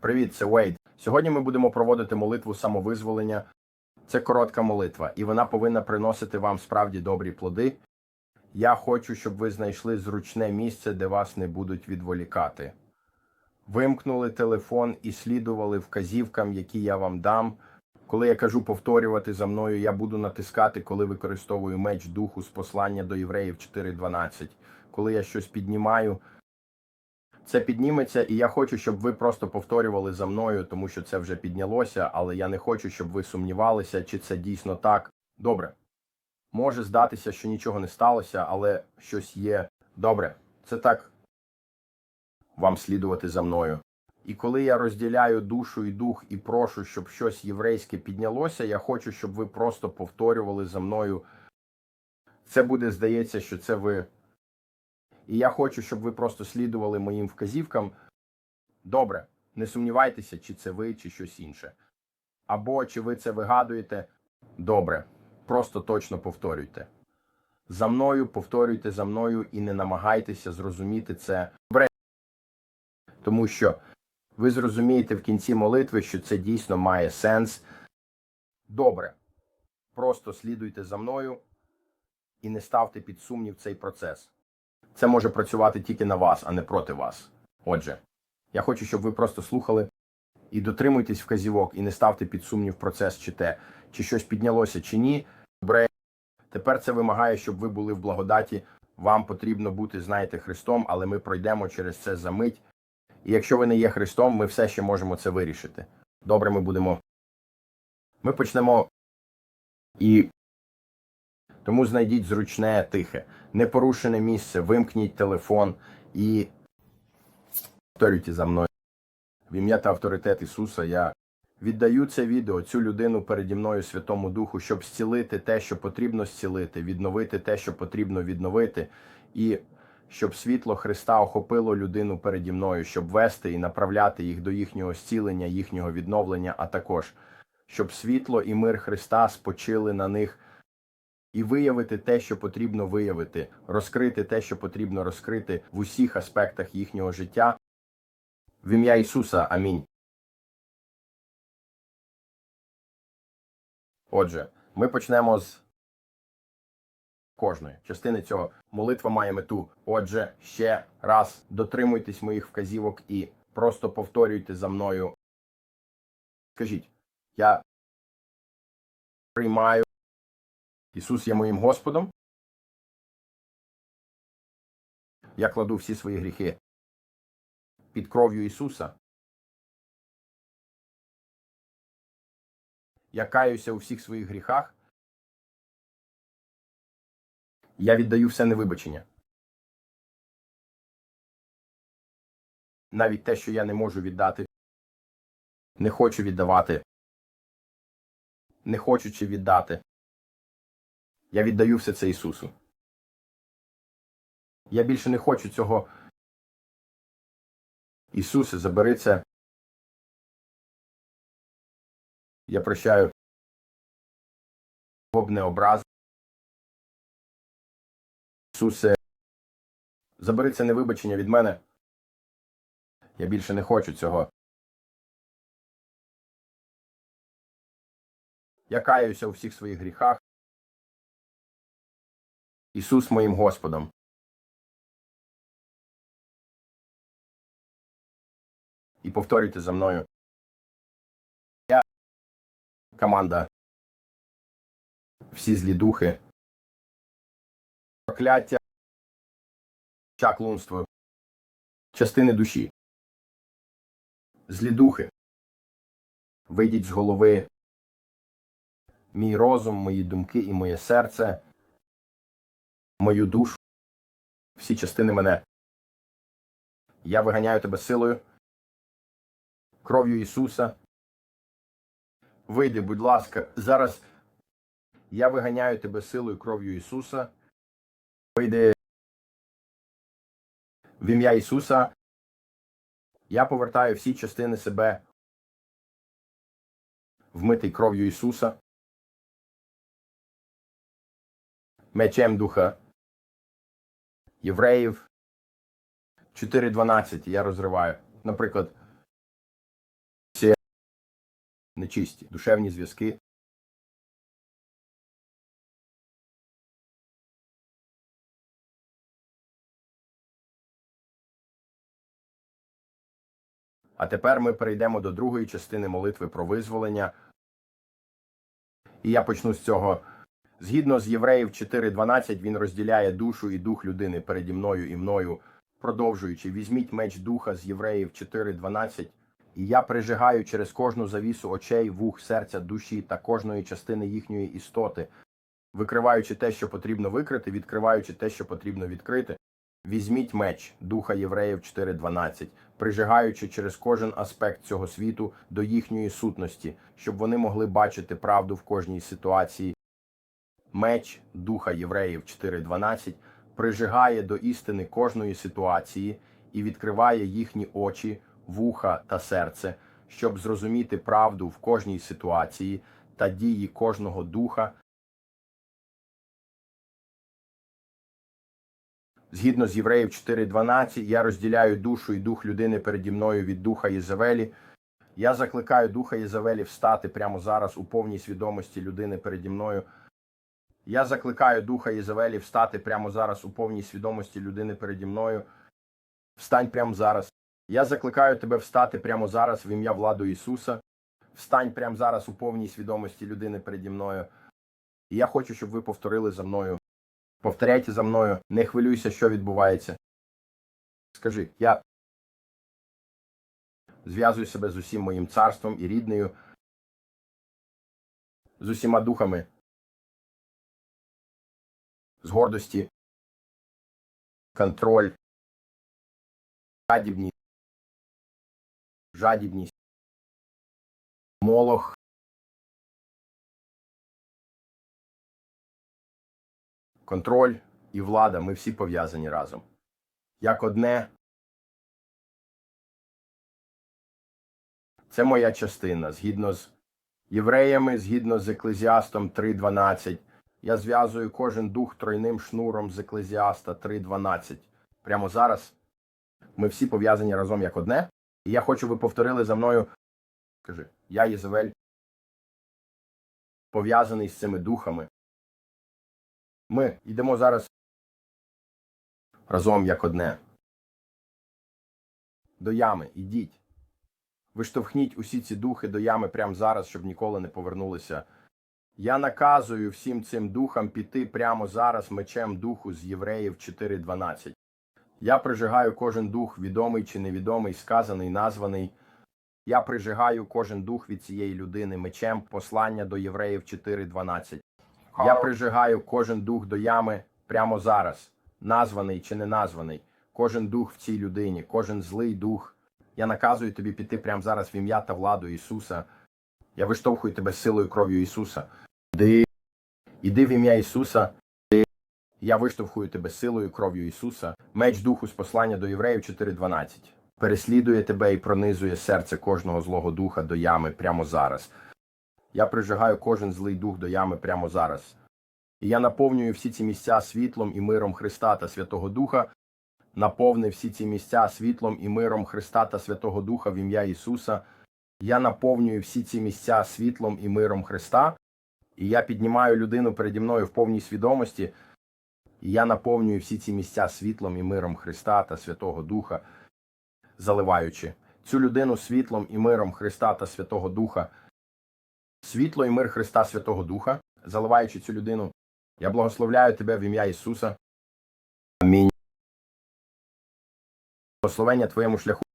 Привіт, це Вейд. Сьогодні ми будемо проводити молитву самовизволення. Це коротка молитва, і вона повинна приносити вам справді добрі плоди. Я хочу, щоб ви знайшли зручне місце, де вас не будуть відволікати. Вимкнули телефон і слідували вказівкам, які я вам дам. Коли я кажу повторювати за мною, я буду натискати, коли використовую меч духу з послання до євреїв 4.12. Коли я щось піднімаю, це підніметься, і я хочу, щоб ви просто повторювали за мною, тому що це вже піднялося, але я не хочу, щоб ви сумнівалися, чи це дійсно так. Добре. Може здатися, що нічого не сталося, але щось є. Добре, це так вам слідувати за мною. І коли я розділяю душу і дух і прошу, щоб щось єврейське піднялося, я хочу, щоб ви просто повторювали за мною. Це буде, здається, що це ви. І я хочу, щоб ви просто слідували моїм вказівкам. Добре, не сумнівайтеся, чи це ви, чи щось інше. Або чи ви це вигадуєте. Добре, просто точно повторюйте. За мною повторюйте за мною і не намагайтеся зрозуміти це. Добре. Тому що ви зрозумієте в кінці молитви, що це дійсно має сенс. Добре. Просто слідуйте за мною і не ставте під сумнів цей процес. Це може працювати тільки на вас, а не проти вас. Отже, я хочу, щоб ви просто слухали і дотримуйтесь вказівок, і не ставте під сумнів процес, чи те, чи щось піднялося, чи ні. Добре, тепер це вимагає, щоб ви були в благодаті. Вам потрібно бути, знаєте, Христом, але ми пройдемо через це за мить. І якщо ви не є Христом, ми все ще можемо це вирішити. Добре, ми будемо. Ми почнемо і тому знайдіть зручне, тихе, непорушене місце, вимкніть телефон і повторюйте за мною. В ім'я та авторитет Ісуса я віддаю це відео, цю людину переді мною Святому Духу, щоб зцілити те, що потрібно зцілити, відновити те, що потрібно відновити, і щоб світло Христа охопило людину переді мною, щоб вести і направляти їх до їхнього зцілення, їхнього відновлення, а також щоб світло і мир Христа спочили на них і виявити те, що потрібно виявити, розкрити те, що потрібно розкрити в усіх аспектах їхнього життя. В ім'я Ісуса. Амінь. Отже, ми почнемо з кожної частини цього. Молитва має мету. Отже, ще раз дотримуйтесь моїх вказівок і просто повторюйте за мною. Скажіть, я приймаю. Ісус є моїм Господом. Я кладу всі свої гріхи під кров'ю Ісуса. Я каюся у всіх своїх гріхах. Я віддаю все невибачення. Навіть те, що я не можу віддати, не хочу віддавати, не хочучи віддати. Я віддаю все це Ісусу. Я більше не хочу цього. Ісусе, забери це. Я прощаю. Бог не образ. Ісусе, забери це невибачення від мене. Я більше не хочу цього. Я каюся у всіх своїх гріхах. Ісус моїм Господом. І повторюйте за мною. Я команда. Всі злі духи. Прокляття. Чаклунство. Частини душі. Злі духи. Вийдіть з голови. Мій розум, мої думки і моє серце мою душу, всі частини мене. Я виганяю тебе силою, кров'ю Ісуса. Вийди, будь ласка, зараз я виганяю тебе силою кров'ю Ісуса. Вийди в ім'я Ісуса. Я повертаю всі частини себе вмитий кров'ю Ісуса. Мечем Духа Євреїв 4.12 я розриваю. Наприклад, нечисті, душевні зв'язки. А тепер ми перейдемо до другої частини молитви про визволення. І я почну з цього. Згідно з Євреїв 4.12, він розділяє душу і дух людини переді мною і мною, продовжуючи, візьміть меч духа з Євреїв 4.12, і я прижигаю через кожну завісу очей, вух, серця, душі та кожної частини їхньої істоти, викриваючи те, що потрібно викрити, відкриваючи те, що потрібно відкрити. Візьміть меч духа Євреїв 4.12, прижигаючи через кожен аспект цього світу до їхньої сутності, щоб вони могли бачити правду в кожній ситуації. Меч духа Євреїв 4.12 прижигає до істини кожної ситуації і відкриває їхні очі, вуха та серце, щоб зрозуміти правду в кожній ситуації та дії кожного духа. Згідно з Євреїв 4.12, я розділяю душу і дух людини переді мною від духа Єзавелі. Я закликаю духа Єзавелі встати прямо зараз у повній свідомості людини переді мною. Я закликаю духа Єзавелі встати прямо зараз у повній свідомості людини переді мною. Встань прямо зараз. Я закликаю тебе встати прямо зараз в ім'я владу Ісуса. Встань прямо зараз у повній свідомості людини переді мною. І я хочу, щоб ви повторили за мною. Повторяйте за мною, не хвилюйся, що відбувається. Скажи, я зв'язую себе з усім моїм царством і ріднею, з усіма духами, з гордості, контроль, жадібність, жадібність, молох, контроль і влада. Ми всі пов'язані разом. Як одне. Це моя частина. Згідно з євреями, згідно з Еклезіастом 3.12. Я зв'язую кожен дух тройним шнуром з Еклезіаста 3.12. Прямо зараз ми всі пов'язані разом як одне. І я хочу, ви повторили за мною. Скажи, я Єзавель, пов'язаний з цими духами. Ми йдемо зараз разом як одне. До ями ідіть. Виштовхніть усі ці духи до ями прямо зараз, щоб ніколи не повернулися. Я наказую всім цим духам піти прямо зараз мечем духу з Євреїв 4.12. Я прижигаю кожен дух, відомий чи невідомий, сказаний, названий. Я прижигаю кожен дух від цієї людини мечем послання до Євреїв 4.12. Я прижигаю кожен дух до ями прямо зараз, названий чи не названий, кожен дух в цій людині, кожен злий дух. Я наказую тобі піти прямо зараз в ім'я та владу Ісуса. Я виштовхую тебе силою кров'ю Ісуса. Іди, іди в ім'я Ісуса. Іди. Я виштовхую тебе силою кров'ю Ісуса. Меч духу з послання до Євреїв 4.12. Переслідує тебе і пронизує серце кожного злого духа до ями прямо зараз. Я прижигаю кожен злий дух до ями прямо зараз. І я наповнюю всі ці місця світлом і миром Христа та Святого Духа, наповни всі ці місця світлом і миром Христа та Святого Духа в ім'я Ісуса. Я наповнюю всі ці місця світлом і миром Христа, і я піднімаю людину переді мною в повній свідомості, і я наповнюю всі ці місця світлом і миром Христа та Святого Духа, заливаючи цю людину світлом і миром Христа та Святого Духа, світло і мир Христа Святого Духа, заливаючи цю людину. Я благословляю тебе в ім'я Ісуса. Амінь. Благословення твоєму шляху.